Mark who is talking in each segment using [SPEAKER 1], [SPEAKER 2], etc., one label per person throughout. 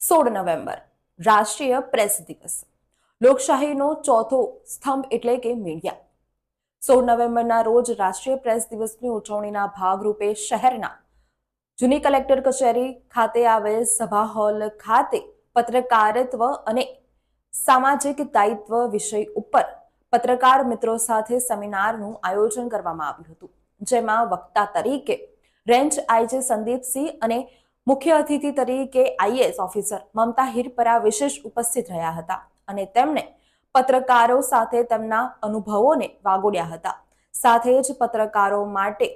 [SPEAKER 1] સોળ નવેમ્બર, રાષ્ટ્રીય પ્રેસ દિવસ. લોકશાહીનો ચોથો સ્તંભ એટલે કે મીડિયા. સોળ નવેમ્બરના રોજ રાષ્ટ્રીય પ્રેસ દિવસની ઉજવણીના ભાગરૂપે શહેરના જૂની કલેક્ટર કચેરી ખાતે આવેલ સભા હોલ ખાતે પત્રકારત્વ અને સામાજિક દાયિત્વ વિષય ઉપર પત્રકાર મિત્રો સાથે સેમિનારનું આયોજન કરવામાં આવ્યું હતું. જેમાં વક્તા તરીકે રેન્જ આઈજી સંદીપસિંહ અને મુખ્ય અતિથિ તરીકે આઈએએસ ઓફિસર મમતા હિરપરા વિશેષ ઉપસ્થિત રહ્યા હતા અને તેમણે પત્રકારો સાથે તેમના અનુભવોને વાગોડ્યા હતા. સાથે જ પત્રકારો માટે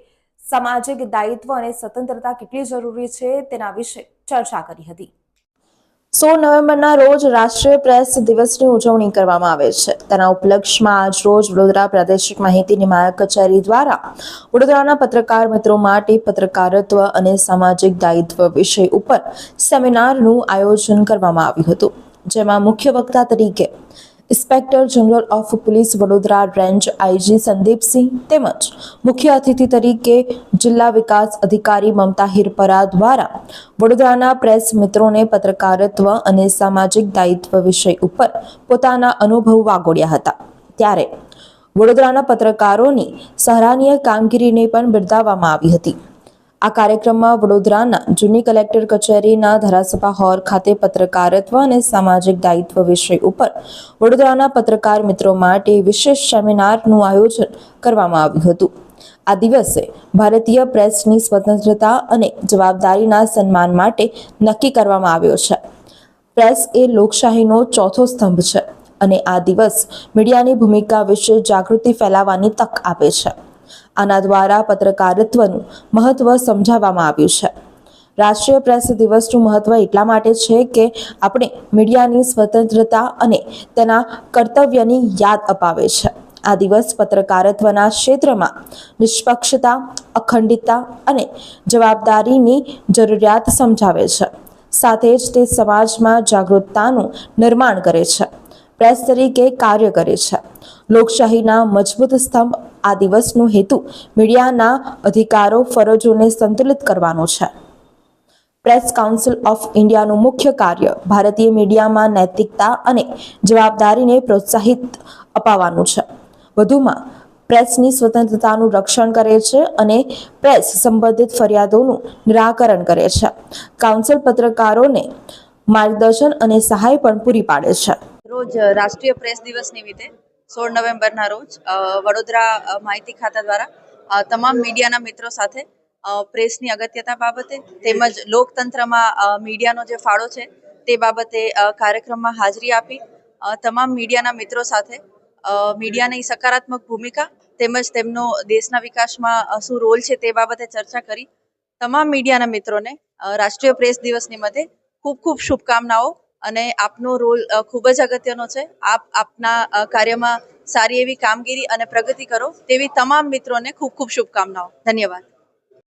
[SPEAKER 1] સામાજિક દાયિત્વ અને સ્વતંત્રતા કેટલી જરૂરી છે તેના વિશે ચર્ચા કરી હતી. સોળ નવેમ્બરના રોજ રાષ્ટ્રીય પ્રેસ દિવસની ઉજવણી કરવામાં આવે છે. તેના ઉપલક્ષમાં આજ રોજ વડોદરા પ્રાદેશિક માહિતી નિમાયક કચેરી દ્વારા વડોદરાના પત્રકાર મિત્રો માટે પત્રકારત્વ અને સામાજિક દાયિત્વ વિષય ઉપર સેમિનારનું આયોજન કરવામાં આવ્યું હતું. જેમાં મુખ્ય વક્તા તરીકે inspector general of police Vadodara range IG Sandeepsinh તેમજ મુખ્ય અતિથિ તરીકે જિલ્લા વિકાસ અધિકારી મમતા હિરપરા દ્વારા વડોદરાના પ્રેસ મિત્રોને પત્રકારત્વ અને સામાજિક દાયિત્વ વિષય ઉપર પોતાના અનુભવ વાગોડ્યા હતા. ત્યારે વડોદરાના પત્રકારોની સરાહનીય કામગીરીને પણ બિરદાવવામાં આવી હતી. આ કાર્યક્રમમાં વડોદરાના જૂની કલેક્ટર કચેરીના ધારાસભા હોલ ખાતે પત્રકારત્વ અને સામાજિક દાયિત્વ વિષય ઉપર વડોદરાના પત્રકાર મિત્રો માટે વિશેષ સેમિનારનું આયોજન કરવામાં આવ્યું હતું. આ દિવસે ભારતીય પ્રેસની સ્વતંત્રતા અને જવાબદારીના સન્માન માટે નક્કી કરવામાં આવ્યો છે. પ્રેસ એ લોકશાહીનો ચોથો સ્તંભ છે અને આ દિવસ મીડિયાની ભૂમિકા વિશે જાગૃતિ ફેલાવવાની તક આપે છે. આના દ્વારા પત્રકારત્વનું મહત્વ સમજાવવામાં આવ્યું છે. રાષ્ટ્રીય પ્રેસ દિવસનું મહત્વ એટલા માટે છે કે આપણે મીડિયાની સ્વતંત્રતા અને તેના કર્તવ્યની યાદ અપાવે છે. આ દિવસ પત્રકારત્વના ક્ષેત્રમાં નિષ્પક્ષતા, અખંડિતતા અને જવાબદારીની જરૂરિયાત સમજાવે છે. સાથે જ તે સમાજમાં જાગૃતતાનું નિર્માણ કરે છે. પ્રેસ તરીકે કાર્ય કરે છે. લોકશાહીના મજબૂત સ્તંભ આ દિવસનો હેતુ મીડિયાના અધિકારો ફરજોને સંતુલિત કરવાનો છે. પ્રેસ કાઉન્સિલ ઓફ ઇન્ડિયાનું મુખ્ય કાર્ય ભારતીય મીડિયામાં નૈતિકતા અને જવાબદારીને પ્રોત્સાહિત અપાવવાનું છે. વધુમાં, પ્રેસની સ્વતંત્રતાનું રક્ષણ કરે છે અને પ્રેસ સંબંધિત ફરિયાદોનું નિરાકરણ કરે છે. કાઉન્સિલ પત્રકારોને માર્ગદર્શન અને સહાય પણ પૂરી પાડે છે.
[SPEAKER 2] રોજ રાષ્ટ્રીય પ્રેસ દિવસ નિમિત્તે, સોળ નવેમ્બરના રોજ વડોદરા માહિતી ખાતા દ્વારા તમામ મીડિયાના મિત્રો સાથે પ્રેસની અગત્યતા બાબતે તેમજ લોકતંત્રમાં મીડિયાનો જે ફાળો છે તે બાબતે કાર્યક્રમમાં હાજરી આપી તમામ મીડિયાના મિત્રો સાથે મીડિયાની સકારાત્મક ભૂમિકા તેમજ તેમનો દેશના વિકાસમાં શું રોલ છે તે બાબતે ચર્ચા કરી, તમામ મીડિયાના મિત્રોને રાષ્ટ્રીય પ્રેસ દિવસ નિમિત્તે ખૂબ ખૂબ શુભકામનાઓ અને આપનો રોલ ખૂબ જ અગત્યનો છે. આપ આપના કાર્યમાં સારી એવી કામગીરી અને પ્રગતિ કરો તેવી તમામ મિત્રોને ખૂબ ખૂબ શુભકામનાઓ. ધન્યવાદ.